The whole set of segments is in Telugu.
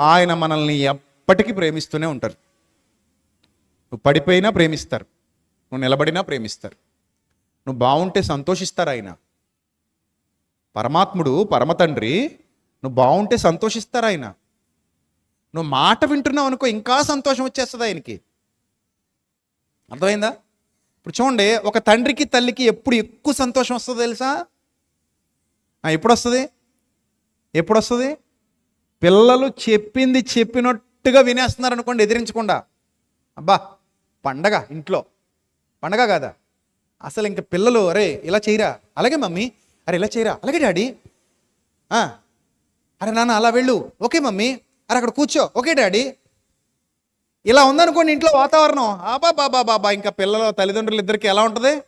ఆయన మనల్ని ఎప్పటికీ ప్రేమిస్తూనే ఉంటారు. నువ్వు పడిపోయినా ప్రేమిస్తారు. నువ్వు నిలబడినా ప్రేమిస్తారు. నువ్వు బాగుంటే సంతోషిస్తారు ఆయన. పరమాత్ముడు పరమ తండ్రి నువ్వు బాగుంటే సంతోషిస్తారు ఆయన. నువ్వు మాట వింటున్నావు అనుకో ఇంకా సంతోషం వచ్చేస్తుంది ఆయనకి. అర్థమైందా? ఇప్పుడు చూడండి ఒక తండ్రికి తల్లికి ఎప్పుడు ఎక్కువ సంతోషం వస్తుందో తెలుసా? ఎప్పుడు వస్తుంది ఎప్పుడు వస్తుంది పిల్లలు చెప్పింది చెప్పినట్టుగా వినేస్తున్నారు అనుకోండి ఎదిరించకుండా. అబ్బా పండగ ఇంట్లో. పండగ కాదా? అసలు ఇంక పిల్లలు అరే ఇలా చేయరా? అలాగే మమ్మీ. అరే ఇలా చేయరా? అలాగే డాడీ. అరే నాన్న అలా వెళ్ళు. Okay mummy. అరే అక్కడ కూర్చో. Okay daddy. ఇలా ఉందనుకోండి ఇంట్లో వాతావరణం. ఆబా బాబా బాబా ఇంకా పిల్లల తల్లిదండ్రులు ఇద్దరికి ఎలా ఉంటుంది?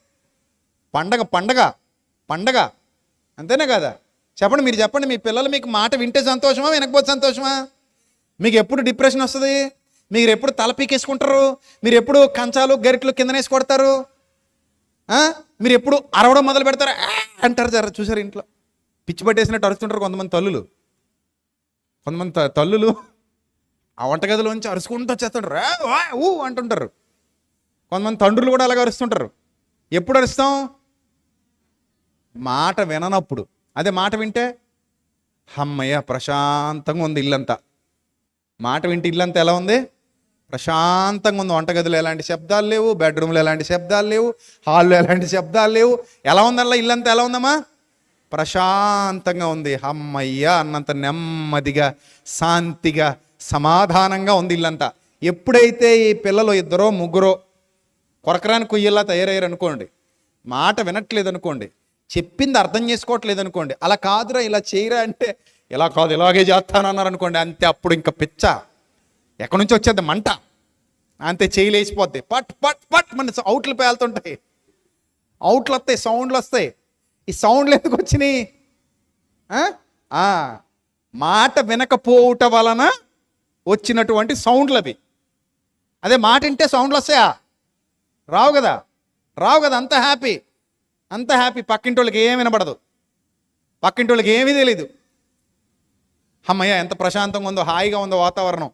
పండగ పండగ పండగ. అంతేనే కదా? చెప్పండి మీరు చెప్పండి మీ పిల్లలు మీకు మాట వింటే సంతోషమా వినకపోతే సంతోషమా? మీకు ఎప్పుడు డిప్రెషన్ వస్తుంది? మీరు ఎప్పుడు తల పీకేసుకుంటారు? మీరు ఎప్పుడు కంచాలు గరిట్లు కిందనేసి కొడతారు? మీరు ఎప్పుడు అరవడం మొదలు పెడతారు? అంటారు జర చూసారు ఇంట్లో? పిచ్చి పట్టేసినట్టు అరుస్తుంటారు కొంతమంది తల్లులు. కొంతమంది త- తల్లులు ఆ వంటగదిలోంచి అరుచుకుంటూ వచ్చేస్తుంటారు. ఊ అంటుంటారు. కొంతమంది తండ్రులు కూడా అలాగ అరుస్తుంటారు. ఎప్పుడు అరుస్తాం? మాట విననప్పుడు. అదే మాట వింటే అమ్మయ్య ప్రశాంతంగా ఉంది ఇల్లంతా. మాట వింటే ఇల్లంతా ఎలా ఉంది? ప్రశాంతంగా ఉంది. వంటగదిలో ఎలాంటి శబ్దాలు లేవు బెడ్రూమ్లో ఎలాంటి శబ్దాలు లేవు హాల్లో ఎలాంటి శబ్దాలు లేవు. ఎలా ఉందల్లా ఇల్లంతా ఎలా ఉందమ్మా? ప్రశాంతంగా ఉంది. అమ్మయ్య అన్నంత నెమ్మదిగా శాంతిగా సమాధానంగా ఉంది ఇల్లంతా. ఎప్పుడైతే ఈ పిల్లలు ఇద్దరో ముగ్గురో కొరకరాని కొయ్యేలా తయారయ్యారు అనుకోండి మాట వినట్లేదు అనుకోండి చెప్పింది అర్థం చేసుకోవట్లేదు అనుకోండి అలా కాదురా ఇలా చేయరా అంటే ఇలా కాదు ఇలాగే చేస్తానన్నారు అనుకోండి అంతే అప్పుడు ఇంకా పిచ్చ ఎక్కడి నుంచి వచ్చేది మంట? అంతే చేయలేసిపోద్ది పట్ పట్ పట్ మన అవుట్లు పేలుతుంటాయి. అవుట్లు వస్తాయి సౌండ్లు వస్తాయి ఈ సౌండ్లు ఎందుకు వచ్చినాయి? మాట వినకపోవుట వలన వచ్చినటువంటి సౌండ్లు అవి అదే మాట వింటే సౌండ్లు వస్తాయా రావు కదా రావు కదా అంత హ్యాపీ. అంత హ్యాపీ పక్కింటి వాళ్ళకి ఏం వినపడదు పక్కింటి వాళ్ళకి ఏమీ తెలీదు. అమ్మయ్య ఎంత ప్రశాంతంగా ఉందో హాయిగా ఉందో వాతావరణం.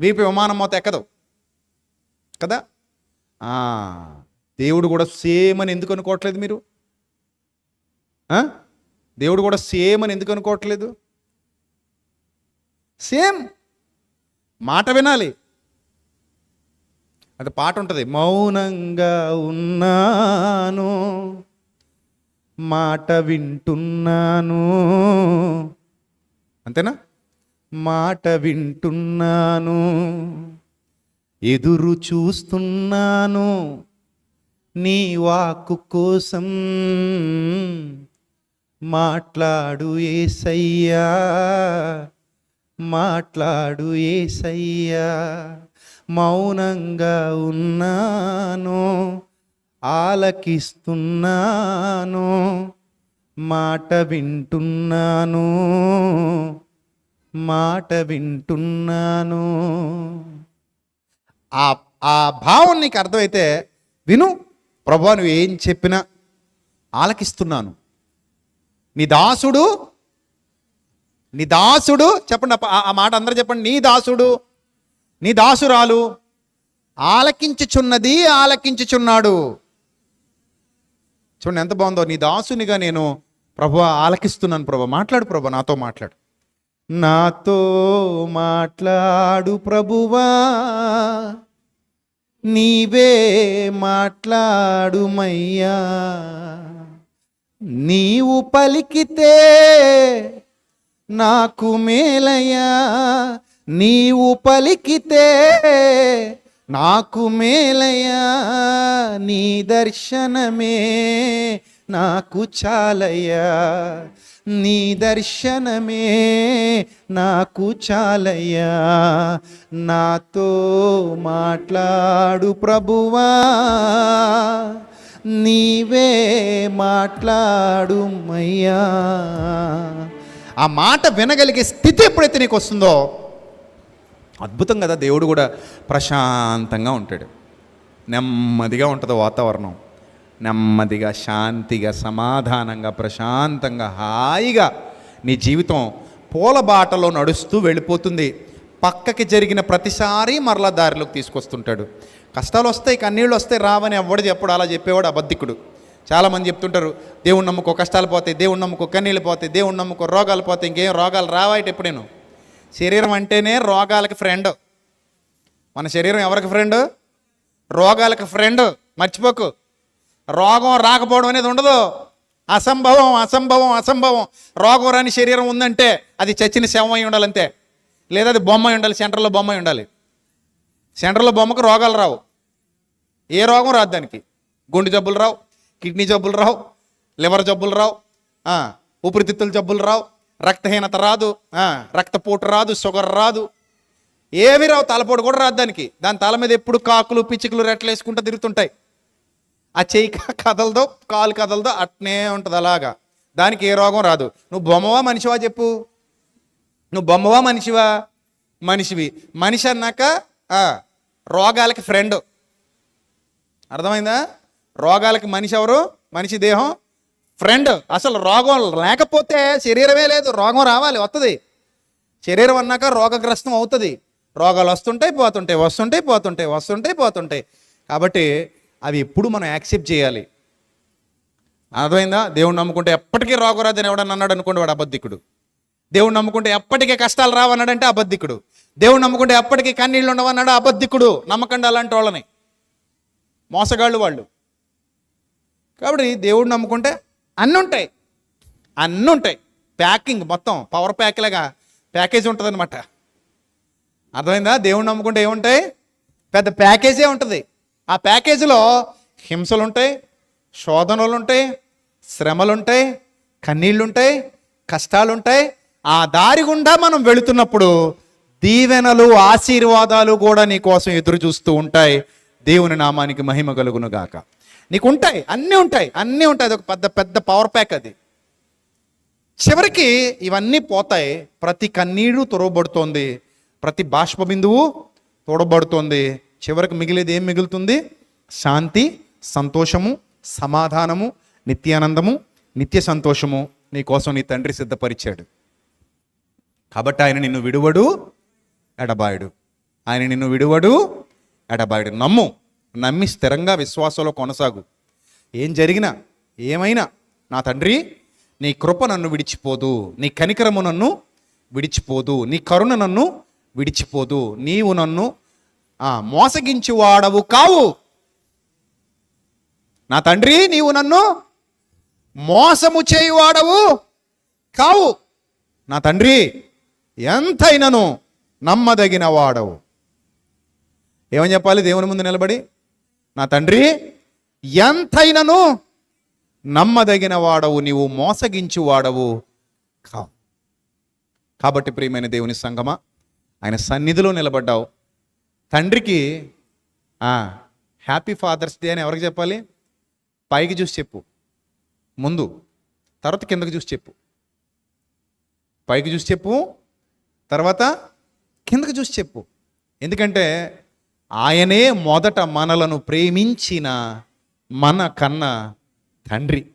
వీపి విమానం మోత ఎక్కదు. కదా? దేవుడు కూడా సేమ్ అని ఎందుకు అనుకోవట్లేదు మీరు? దేవుడు కూడా సేమ్ అని ఎందుకు అనుకోవట్లేదు? సేమ్. మాట వినాలి. అది పాట ఉంటుంది మౌనంగా ఉన్నాను మాట వింటున్నాను. అంతేనా? మాట వింటున్నాను. ఎదురు చూస్తున్నాను. నీ వాక్కు కోసం మాట్లాడు ఏసయ్యా. మాట్లాడు ఏసయ్యా. మౌనంగా ఉన్నాను. ఆలకిస్తున్నాను మాట వింటున్నాను మాట వింటున్నాను. ఆ ఆ భావం నీకు అర్థమైతే విను ప్రభా నువ్వు ఏం చెప్పినా ఆలకిస్తున్నాను. నీ దాసుడు నీ దాసుడు చెప్పండి ఆ- మాట అందరూ చెప్పండి నీ దాసుడు నీ దాసురాలు ఆలకించుచున్నది ఆలకించుచున్నాడు. చూడండి ఎంత బాగుందో. నీ దాసునిగా నేను ప్రభు ఆలకిస్తున్నాను ప్రభు. మాట్లాడు ప్రభు నాతో మాట్లాడు. నాతో మాట్లాడు ప్రభువా. నీవే మాట్లాడుమయ్యా. నీవు పలికితే నాకు మేలయ్యా. నీవు పలికితే నాకు మేలయ్యా నీ దర్శనమే నాకు చాలయ్యా. నీ దర్శనమే నాకు చాలయ్యా. నాతో మాట్లాడు ప్రభువా. నీవే మాట్లాడుమయ్యా. ఆ మాట వినగలిగే స్థితి ఎప్పుడైతే నీకు వస్తుందో అద్భుతం కదా దేవుడు కూడా ప్రశాంతంగా ఉంటాడు. నెమ్మదిగా ఉంటుంది వాతావరణం. నెమ్మదిగా శాంతిగా సమాధానంగా ప్రశాంతంగా హాయిగా నీ జీవితం పూల బాటలో నడుస్తూ వెళ్ళిపోతుంది. పక్కకి జరిగిన ప్రతిసారి మరలా దారిలోకి తీసుకొస్తుంటాడు. కష్టాలు వస్తాయి కన్నీళ్ళు వస్తాయి రావని ఎవడు చెప్పడు అలా చెప్పేవాడు అబద్ధికుడు. చాలామంది చెప్తుంటారు దేవుణ్ణి నమ్ముకో కష్టాలు పోతాయి దేవుణ్ణి నమ్ముకో కన్నీళ్ళు పోతాయి దేవుణ్ణి నమ్ముకో రోగాలు పోతాయి ఇంకేం రోగాలు రావాయిట ఎప్పుడేను శరీరం అంటేనే రోగాలకి ఫ్రెండ్ మన శరీరం ఎవరికి ఫ్రెండ్ రోగాలకు ఫ్రెండ్ మర్చిపోకు. రోగం రాకపోవడం అనేది ఉండదు. అసంభవం అసంభవం అసంభవం. రోగం రాని శరీరం ఉందంటే అది చచ్చిన శవం అయి ఉండాలంతే. లేదా అది బొమ్మ ఉండాలి సెంటర్లో బొమ్మ ఉండాలి. సెంటర్లో బొమ్మకు రోగాలు రావు. ఏ రోగం రాదు దానికి. గుండె జబ్బులు రావు కిడ్నీ జబ్బులు రావు లివర్ జబ్బులు రావు ఊపిరితిత్తుల జబ్బులు రావు రక్తహీనత రాదు రక్తపోటు రాదు షుగర్ రాదు. ఏమి రావు తలపోటు కూడా రాదు దానికి. దాని తల మీద ఎప్పుడు కాకులు పిచ్చుకలు రెట్లు వేసుకుంటూ తిరుగుతుంటాయి. ఆ చెయ్యి కదలదో కాలు కదలదో అట్నే ఉంటుంది అలాగా. దానికి ఏ రోగం రాదు. నువ్వు బొమ్మవా మనిషివా చెప్పు. నువ్వు బొమ్మవా మనిషివా? మనిషివి. మనిషి అన్నాక రోగాలకి ఫ్రెండ్ అర్థమైందా? రోగాలకి మనిషి ఎవరు? మనిషి దేహం. ఫ్రెండ్ అసలు రోగం లేకపోతే శరీరమే లేదు రోగం రావాలి వస్తుంది శరీరం అన్నాక రోగగ్రస్తం అవుతుంది. రోగాలు వస్తుంటాయి పోతుంటాయి వస్తుంటాయి పోతుంటాయి వస్తుంటాయి పోతుంటాయి. కాబట్టి అవి ఎప్పుడు మనం యాక్సెప్ట్ చేయాలి. అర్థమైందా? దేవుడు నమ్ముకుంటే ఎప్పటికీ రోగరాదని ఎవడన్నా అన్నాడు అనుకోండి వాడు అబద్ధికుడు. దేవుడు నమ్ముకుంటే ఎప్పటికీ కష్టాలు రావన్నాడంటే అబద్ధికుడు. దేవుడు నమ్ముకుంటే ఎప్పటికీ కన్నీళ్ళు ఉండవన్నాడు అబద్ధికుడు. నమ్మకండి అలాంటి వాళ్ళని. మోసగాళ్ళు వాళ్ళు. కాబట్టి దేవుడు నమ్ముకుంటే అన్నీ ఉంటాయి అన్నీ ఉంటాయి ప్యాకింగ్ మొత్తం పవర్ ప్యాక్ లాగా ప్యాకేజ్ ఉంటుందన్నమాట. అర్థమైందా? దేవుడు నమ్ముకుంటే ఏముంటాయి? పెద్ద ప్యాకేజే ఉంటుంది. ఆ ప్యాకేజీలో హింసలు ఉంటాయి శోధనలు ఉంటాయి శ్రమలు ఉంటాయి కన్నీళ్ళు ఉంటాయి కష్టాలు ఉంటాయి ఆ దారి గుండా మనం వెళుతున్నప్పుడు దీవెనలు ఆశీర్వాదాలు కూడా నీ కోసం ఎదురు చూస్తూ ఉంటాయి. దేవుని నామానికి మహిమ కలుగును గాక నీకు ఉంటాయి అన్నీ ఉంటాయి. అన్నీ ఉంటాయి. అది ఒక పెద్ద పెద్ద పవర్ ప్యాక్ అది. చివరికి ఇవన్నీ పోతాయి. ప్రతి కన్నీరు తొరవబడుతోంది. ప్రతి బాష్ప బిందువు తోడబడుతోంది. చివరికి మిగిలేది ఏం మిగులుతుంది? శాంతి సంతోషము సమాధానము నిత్యానందము నిత్య సంతోషము నీ కోసం నీ తండ్రి సిద్ధపరిచాడు. కాబట్టి ఆయన నిన్ను విడువడు ఎడబాయుడు. ఆయన నిన్ను విడువడు ఎడబాయుడు. నమ్ము. నమ్మి స్థిరంగా విశ్వాసంలో కొనసాగు. ఏం జరిగినా ఏమైనా నా తండ్రి నీ కృప నన్ను విడిచిపోదు. నీ కనికరము నన్ను విడిచిపోదు. నీ కరుణ నన్ను విడిచిపోదు. నీవు నన్ను మోసగించువాడవు మోసగించి వాడవు కావు. నా తండ్రి నీవు నన్ను మోసము చేయువాడవు కావు. నా తండ్రి ఎంతైనను నమ్మదగిన వాడవు. ఏమని చెప్పాలి? దేవుని ముందు నిలబడి. నా తండ్రి ఎంతైనను నమ్మదగిన వాడవు నీవు మోసగించు వాడవు కావు. కాబట్టి ప్రియమైన దేవుని సంగమా ఆయన సన్నిధిలో నిలబడ్డావు. తండ్రికి హ్యాపీ ఫాదర్స్ డే అని ఎవరికి చెప్పాలి? పైకి చూసి చెప్పు. ముందు తర్వాత కిందకి చూసి చెప్పు. పైకి చూసి చెప్పు తర్వాత కిందకి చూసి చెప్పు. ఎందుకంటే ఆయనే మొదట మనలను ప్రేమించిన మన కన్న తండ్రి.